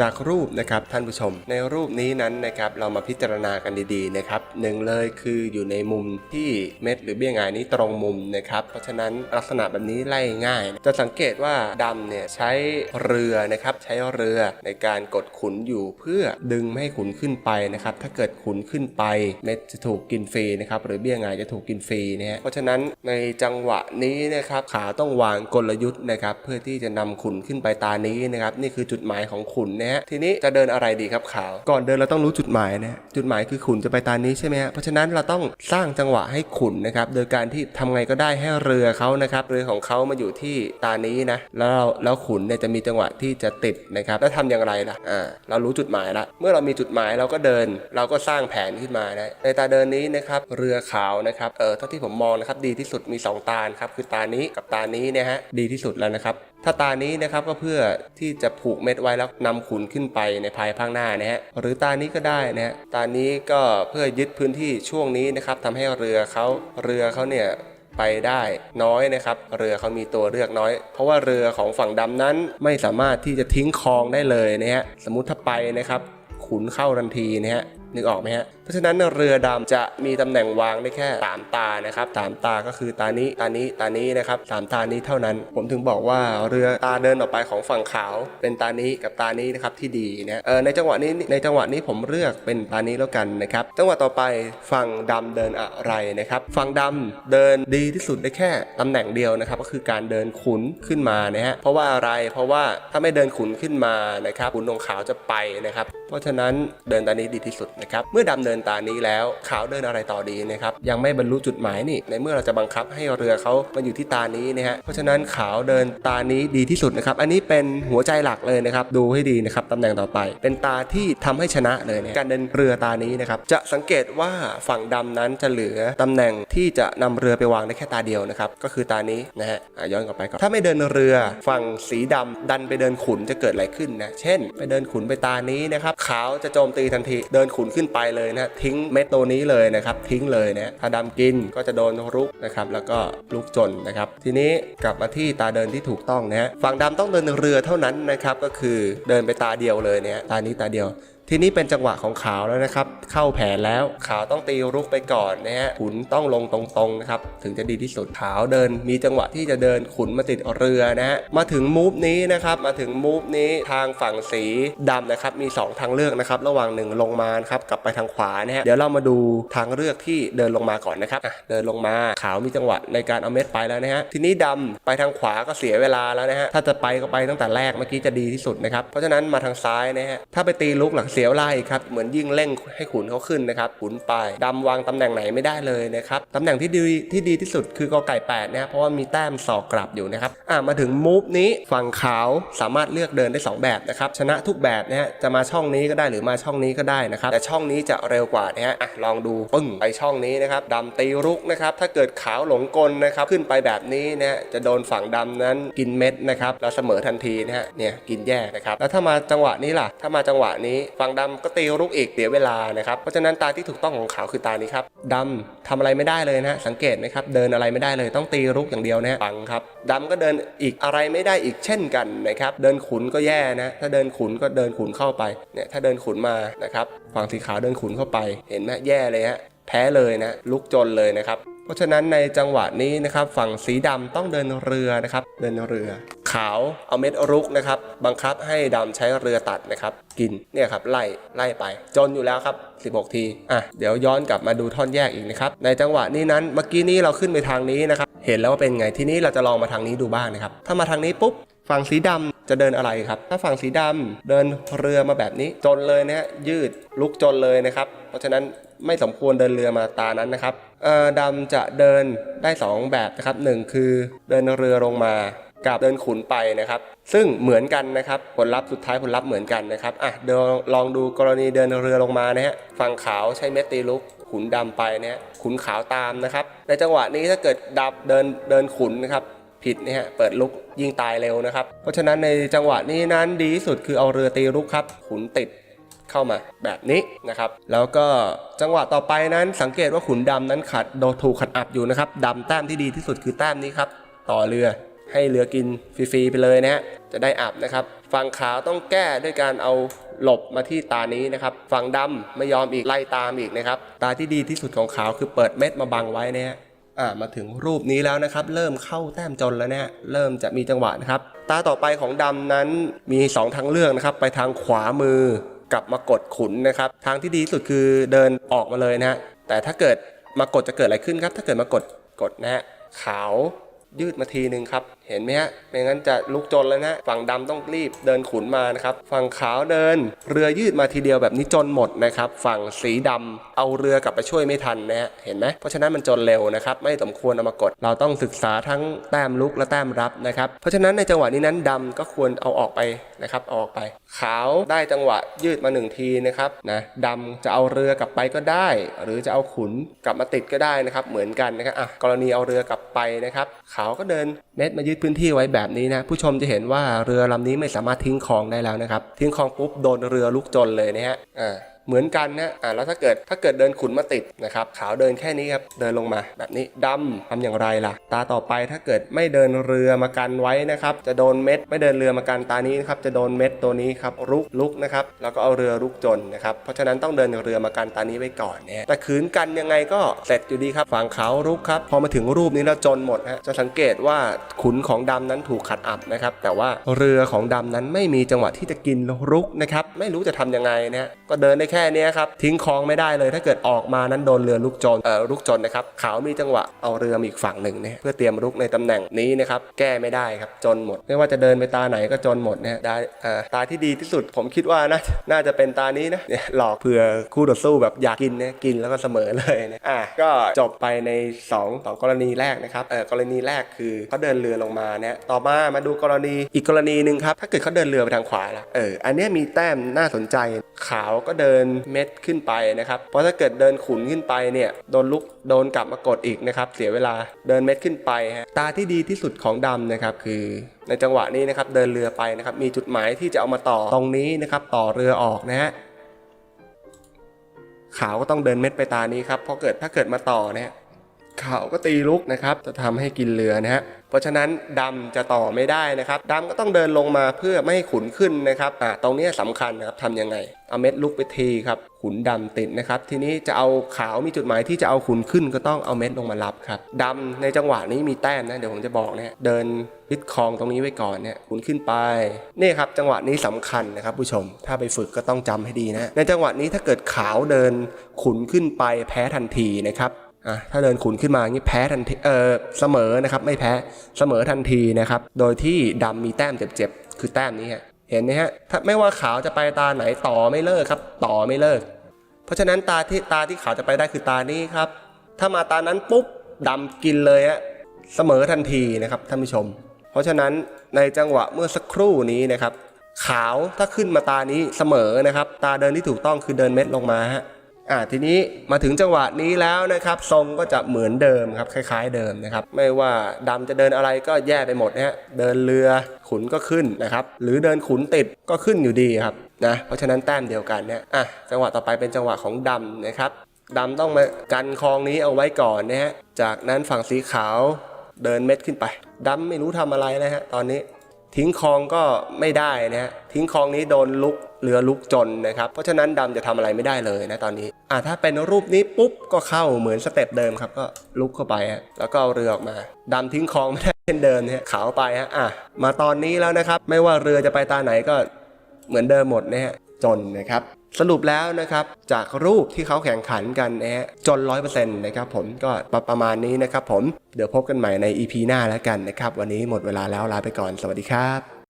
จากรูปนะครับท่านผู้ชม ในรูปนี้นั้นนะครับเรามาพิจารณากันดีๆนะครับหนึ่งเลยคืออยู่ในมุมที่เม็ดหรือเบี้ยงายนี้ตรงมุมนะครับเพราะฉะนั้นลักษณะแบบนี้ไล่ง่าย จะสังเกตว่าดำเนี่ยใช้เรือนะครับใช้เรือในการกดขุนอยู่เพื่อดึงไม่ให้ขุนขึ้นไปนะครับถ้าเกิดขุนขึ้นไปเม็ดจะถูกกินฟรีนะครับหรือเบี้ยงายจะถูกกินฟรีนะฮะเพราะฉะนั้นในจังหวะนี้นะครับขาต้องวางกลยุทธ์นะครับเพื่อที่จะนำขุนขึ้นไปตานี้นะครับนี่คือจุดหมายของขุนนะฮะทีนี้จะเดินอะไรดีครับขาว ก่อนเดินเราต้องรู้จุดหมายนะฮะจุดหมายคือขุนจะไปตานี้ใช่ไหมฮะเพราะฉะนั้นเราต้องสร้างจังหวะให้ขุนนะครับโดยการที่ทำไงก็ได้ให้เรือเขานะครับเรือของเขามาอยู่ที่ตานี้นะแล้วเราแล้วขุนเนี่ยจะมีจังหวะที่จะติดนะครับแล้วทำอย่างไรล่ะอ่าเรารู้จุดหมายละเมื่อเรามีจุดหมายเราก็เดิน เราก็สร้างแผนขึ้นมานะในตาเดินนี้นะครับเรือขาวนะครับเออเท่าที่ผมมองนะครับดีที่สุดมีสองตาครับคือตานี้กับตานี้เนะฮะดีที่สุดแล้วนะครับถ้าตานี้นะครับก็เพื่อที่จะผูกเม็ดไว้แล้วนำขนขึ้นไปในภายภาคหน้านะฮะหรือตานี้ก็ได้นะฮะตานี้ก็เพื่อยึดพื้นที่ช่วงนี้นะครับทำให้เรือเขาเรือเขาเนี่ยไปได้น้อยนะครับ เรือเขามีตัวเลือกน้อย เพราะว่าเรือของฝั่งดำนั้นไม่สามารถที่จะทิ้งคลองได้เลยนะฮะสมมุติถ้าไปนะครับ ขุนเข้าทันทีนะฮะนึกออกไหมฮะเพราะฉะนั้นเรือดำจะมีตำแหน่งวางได้แค่สามตานะครับสามตาก็คือตานี้ตานี้ตานี้นะครับสามตานี้เท่านั้น ผมถึงบอกว่าเรือตาเดินออกไปของฝั่งขาว เป็นตานี้กับตานี้นะครับที่ดีนะเออในจังหวะนี้ในจังหวะนี้ผมเลือกเป็นตานี้แล้วกันนะครับจังหวะต่อไปฝั่งดำเดินอะไรนะครับฝั่งดำเดินดีที่สุดได้แค่ตำแหน่งเดียวนะครับก็คือการเดินขุนขึ้นมานะฮะเพราะว่าอะไรเพราะว่าถ้าไม่เดินขุนขึ้นมานะครับขุนของขาวจะไปนะครับเพราะฉะนั้นเดินตานี้ดีที่สุดนะครับเมื่อดำเดินตานี้แล้วขาเดินอะไรต่อดีนะครับยังไม่บรรลุจุดหมายนี่ในเมื่อเราจะบังคับให้เรือเขามาอยู่ที่ตานี้นะฮะเพราะฉะนั้นขาเดินตานี้ดีที่สุดนะครับอันนี้เป็นหัวใจหลักเลยนะครับดูให้ดีนะครับตำแหน่งต่อไป เป็นตาที่ทำให้ชนะเลยการเดินเรือตานี้นะครับจะสังเกตว่าฝั่งดำนั้นจะเหลือตำแหน่งที่จะนำเรือไปวางได้แค่ตาเดียวนะครับก็คือตานี้นะฮะอะย้อนกลับไปก่อนถ้าไม่เดินเรือฝั่งสีดำดันไปเดินขุนจะเกิดอะไรขึ้นนะเช่น ไปเดินขุนไปตานี้นะครับขาวจะโจมตีทันทีเดินขุนขึ้นไปเลยนะทิ้งเม็ดตัวนี้เลยนะครับทิ้งเลยนะถ้าดำกินก็จะโดนรุกนะครับแล้วก็ลุกจนนะครับทีนี้กลับมาที่ตาเดินที่ถูกต้องนะฮะฝั่งดำต้องเดินเรือเท่านั้นนะครับก็คือเดินไปตาเดียวเลยเนี่ยตานี้ตาเดียว ทีนี้เป็นจังหวะของขาวแล้วนะครับ เข้าแผนแล้วขาวต้องตีรุกไปก่อนนะฮะขุนต้องลงตรงๆนะครับถึงจะดีที่สุดขาวเดิน มีจังหวะที่จะเดินขุนมาติดเรือนะฮะมาถึงมูฟนี้นะครับมาถึงมูฟนี้ทางฝั่งสีดำนะครับมี 2 ทางเลือกนะครับระหว่างหนึ่งลงมานะครับกลับไปทางขวานะฮะเดี๋ยวเรามาดูทางเลือกที่เดินลงมาก่อนนะครับเดินลงมาขาวมีจังหวะในการเอาเม็ดไปแล้วนะฮะทีนี้ดำไปทางขวาก็เสียเวลาแล้วนะฮะถ้าจะไปก็ไปตั้งแต่แรกเมื่อกี้จะดีที่สุดนะครับเพราะฉะนั้นมาทางซ้ายนะฮะถ้าไปตีลุกหลังเสียเวลาอีกครับเหมือนยิ่งเร่งให้ขุนเขาขึ้นนะครับขุนไปดำวางตำแหน่งไหนไม่ได้เลยนะครับตำแหน่งที่ดีที่ดีที่สุดคือกอไก่8นะเพราะว่ามีแต้มสอกกลับอยู่นะครับอะมาถึงมูฟนี้ฝั่งขาวสามารถเลือกเดินได้ 2 แบบนะครับชนะทุกแบบนะฮะจะมาช่องนี้ก็ได้หรือมาช่องนี้ก็ได้นะครับแต่ช่องนี้จะเร็วกว่านะฮะอะลองดูปึ้งไปช่องนี้นะครับดำตีรุกนะครับถ้าเกิดขาวหลงกลนะครับขึ้นไปแบบนี้นะฮะจะโดนฝั่งดำนั้นกินเม็ดนะครับแล้วเสมอทันทีนะฮะเนี่ยกินแย่นะครับแล้วถ้ามาจังหวะนี้ล่ะ ถ้ามาจังหวะนี้ฝั่งดำก็ตีรุกอีกเสียเวลานะครับ เพราะฉะนั้นตาที่ถูกต้องของขาวคือตานี้ครับดำทำอะไรไม่ได้เลยนะสังเกตไหมครับเดินอะไรไม่ได้เลยต้องตีรุกอย่างเดียวนะฮะปังครับดำก็เดินอีกอะไรไม่ได้อีกเช่นกันนะครับเดินขุนก็แย่นะถ้าเดินขุนก็เดินขุนเข้าไปเนี่ยถ้าเดินขุนมานะครับฝั่งสีขาวเดินขุนเข้าไปเห็นไหมแย่เลยฮะแพ้เลยนะลุกจนเลยนะครับ เพราะฉะนั้นในจังหวะนี้นะครับฝั่งสีดำต้องเดินเรือนะครับเดินเรือ ขาวเอาเม็ดรุกนะครับบังคับให้ดำใช้เรือตัดนะครับกินเนี่ยครับไล่ไล่ไป จนอยู่แล้วครับ 16 ทีอะเดี๋ยวย้อนกลับมาดูท่อนแยกอีกนะครับในจังหวะนี้นั้นเมื่อกี้นี้เราขึ้นไปทางนี้นะครับเห็นแล้วว่าเป็นไงทีนี้เราจะลองมาทางนี้ดูบ้างนะครับถ้ามาทางนี้ปุ๊บฝั่งสีดำจะเดินอะไรครับ ถ้าฝั่งสีดำเดินเรือมาแบบนี้จนเลยนะฮะยืดลุกจนเลยนะครับ เพราะฉะนั้น ไม่สมควรเดินเรือมาตานั้นนะครับดำจะเดินได้ 2 แบบนะครับหนึ่งคือเดินเรือลงมากับเดินขุนไปนะครับ ซึ่งเหมือนกันนะครับผลลัพธ์สุดท้ายผลลัพธ์เหมือนกันนะครับอะเดี๋ยวลองดูกรณีเดินเรือลงมานะฮะฝั่งขาวใช้เม็ดตีลุกขุนดำไปนะฮะขุนขาวตามนะครับ ในจังหวะนี้ถ้าเกิดดับเดินเดินขุนนะครับผิดนะฮะเปิดลุกยิงตายเร็วนะครับ เพราะฉะนั้นในจังหวะนี้นั้นดีที่สุดคือเอาเรือตีลุกครับขุนติด เข้ามาแบบนี้นะครับ แล้วก็จังหวะต่อไปนั้นสังเกตว่าขุนดำนั้นขัดโดถูกขัดอับอยู่นะครับดำแต้มที่ดีที่สุดคือแต้มนี้ครับ ต่อเรือให้เรือกินฟรีๆไปเลยนะฮะจะได้อับนะครับฝั่งขาวต้องแก้ด้วยการเอาหลบมาที่ตานี้นะครับฝั่งดำไม่ยอมอีกไล่ตามอีกนะครับ ตาที่ดีที่สุดของขาวคือเปิดเม็ดมาบังไว้นะฮะอ่ามาถึงรูปนี้แล้วนะครับ เริ่มเข้าแต้มจนแล้วเนี่ยเริ่มจะมีจังหวะนะครับ ตาต่อไปของดำนั้นมี 2 ทางเลือกนะครับ ไปทางขวามือ กลับมากดขุนนะครับ ทางที่ดีที่สุดคือเดินออกมาเลยนะฮะแต่ถ้าเกิดมากดจะเกิดอะไรขึ้นครับ ถ้าเกิดมากดกดนะฮะขาวยืดมาทีนึงครับเห็นไหมฮะไม่งั้นจะลุกจนแล้วนะ ฝั่งดำต้องรีบเดินขุนมานะครับ ฝั่งขาวเดิน เรือยืดมาทีเดียวแบบนี้จนหมดนะครับ ฝั่งสีดำเอาเรือกลับไปช่วยไม่ทันนะฮะ เห็นไหม เพราะฉะนั้นมันจนเร็วนะครับ ไม่สมควรเอามากด เราต้องศึกษาทั้งแต้มลุกและแต้มรับนะครับ เพราะฉะนั้นในจังหวะนี้นั้นดำก็ควรเอาออกไปนะครับออกไป ขาวได้จังหวะยืดมาหนึ่งทีนะครับ นะดำจะเอาเรือกลับไปก็ได้ หรือจะเอาขุนกลับมาติดก็ได้นะครับ เหมือนกันนะครับ อะ กรณีเอาเรือกลับไปนะครับ ขาวก็เดินเม็ดมายืดพื้นที่ไว้แบบนี้นะผู้ชมจะเห็นว่าเรือลำนี้ไม่สามารถทิ้งของได้แล้วนะครับ ทิ้งของปุ๊บโดนเรือลุกจนเลยนะฮะอ่า เหมือนกันนะอ่าแล้วถ้าเกิดถ้าเกิดเดินขุนมาติดนะครับขาวเดินแค่นี้ครับเดินลงมาแบบนี้ดำทำอย่างไรล่ะ ตาต่อไปถ้าเกิดไม่เดินเรือมากันไว้นะครับจะโดนเม็ดไม่เดินเรือมากันตานี้นะครับจะโดนเม็ดตัวนี้ครับลุกลุกนะครับแล้วก็เอาเรือลุกจนนะครับเพราะฉะนั้นต้องเดินเรือมากันตานี้ไว้ก่อนเนี่ยแต่ขืนกันยังไงก็เสร็จอยู่ดีครับฝั่งขาวลุกครับพอมาถึงรูปนี้แล้วจนหมดฮะจะสังเกตว่าขุนของดำนั้นถูกขัดอับนะครับแต่ว่าเรือของดำนั้นไม่มีจังหวะที่จะกินรุกนะครับไม่รู้จะทำยังไงนะก็เดินได้แค่นี้ครับ ทิ้งคลองไม่ได้เลย ถ้าเกิดออกมานั้นโดนเรือลุกจนเอ่อลุกจนนะครับขาวมีจังหวะเอาเรือมาอีกฝั่งหนึ่งเนี่ยเพื่อเตรียมรุกในตำแหน่งนี้นะครับแก้ไม่ได้ครับจนหมด ไม่ว่าจะเดินไปตาไหนก็จนหมดนะฮะได้อ่าตาที่ดีที่สุดผมคิดว่าน่าน่าจะเป็นตานี้นะเนี่ยหลอกเผื่อคู่ต่อสู้แบบอยากกินนะกินแล้วก็เสมอเลยนะอะก็จบไปใน2องสองกรณีแรกนะครับเออกรณีแรกคือเขาเดินเรือลงมาเนี่ยต่อมามาดูกรณีอีกกรณีหนึ่งครับถ้าเกิดเขาเดินเรือไปทางขวาละเอออันนี้มีแต้มน่าสนใจขาวก็เดินเม็ดขึ้นไปนะครับ เพราะถ้าเกิดเดินขุนขึ้นไปเนี่ยโดนลุกโดนกลับมากดอีกนะครับเสียเวลาเดินเม็ดขึ้นไปฮะตาที่ดีที่สุดของดำนะครับคือในจังหวะนี้นะครับเดินเรือไปนะครับมีจุดหมายที่จะเอามาต่อตรงนี้นะครับต่อเรือออกนะฮะขาวก็ต้องเดินเม็ดไปตานี้ครับเพราะเกิดถ้าเกิดมาต่อเนี่ยขาวก็ตีลุกนะครับจะทำให้กินเรือนะฮะ เพราะฉะนั้นดำจะต่อไม่ได้นะครับดำก็ต้องเดินลงมาเพื่อไม่ให้ขุนขึ้นนะครับอ่าตรงนี้ยสำคัญนะครับทำยังไงเอาเม็ดลุกไปทีครับขุนดำติดนะครับ ทีนี้จะเอาขาวมีจุดหมายที่จะเอาขุนขึ้นก็ต้องเอาเม็ดลงมารับครับดำในจังหวะนี้มีแต้มนะเดี๋ยวผมจะบอกนะฮะเดินยึดคลองตรงนี้ไว้ก่อนเนี่ยขุนขึ้นไปนี่ครับจังหวะนี้สำคัญนะครับ ผู้ชม ถ้าไปฝึกก็ต้องจำให้ดีนะในจังหวะนี้ถ้าเกิดขาวเดินขุนขึ้นไปแพ้ทันทีนะครับ อะถ้าเดินขุนขึ้นมางี้แพ้ทันทีเออเสมอนะครับไม่แพ้เสมอทันทีนะครับ โดยที่ดำมีแต้มเจ็บๆคือแต้มนี้ฮะเห็นไหมฮะถ้าไม่ว่าขาวจะไปตาไหนต่อไม่เลิกครับ ต่อไม่เลิก เพราะฉะนั้นตาที่ตาที่ขาวจะไปได้คือตานี้ครับ ถ้ามาตานั้นปุ๊บดำกินเลยฮะเสมอทันทีนะครับท่านผู้ชม เพราะฉะนั้นในจังหวะเมื่อสักครู่นี้นะครับ ขาวถ้าขึ้นมาตานี้เสมอนะครับ ตาเดินที่ถูกต้องคือเดินเม็ดลงมาฮะ อ่าทีนี้มาถึงจังหวะนี้แล้วนะครับ ทรงก็จะเหมือนเดิมครับคล้ายๆเดิมนะครับไม่ว่าดำจะเดินอะไรก็แย่ไปหมดนะฮะเดินเรือขุนก็ขึ้นนะครับหรือเดินขุนติดก็ขึ้นอยู่ดีครับนะเพราะฉะนั้นแต้มเดียวกันเนี่ยอะจังหวะต่อไปเป็นจังหวะของดำนะครับดำต้องมากันคลองนี้เอาไว้ก่อนนะฮะจากนั้นฝั่งสีขาวเดินเม็ดขึ้นไปดำไม่รู้ทำอะไรนะฮะตอนนี้ ทิ้งคลองก็ไม่ได้นะฮะทิ้งคลองนี้โดนลุกเรือลุกจนนะครับ เพราะฉะนั้นดำจะทำอะไรไม่ได้เลยนะตอนนี้อ่าถ้าเป็นรูปนี้ปุ๊บก็เข้าเหมือนสเต็ปเดิมครับก็ลุกเข้าไปฮะแล้วก็เอาเรือออกมาดำทิ้งคลองไม่ได้เช่นเดิมนะฮะขาวไปฮะอะมาตอนนี้แล้วนะครับ ไม่ว่าเรือจะไปตาไหนก็เหมือนเดิมหมดนะฮะจนนะครับ สรุปแล้วนะครับจากรูปที่เขาแข่งขันกันนะฮะจนร้อยเปอร์เซ็นต์นะครับผมก็ประประมาณนี้นะครับผมเดี๋ยวพบกันใหม่ใน EP หน้าแล้วกันนะครับ วันนี้หมดเวลาแล้วลาไปก่อนสวัสดีครับ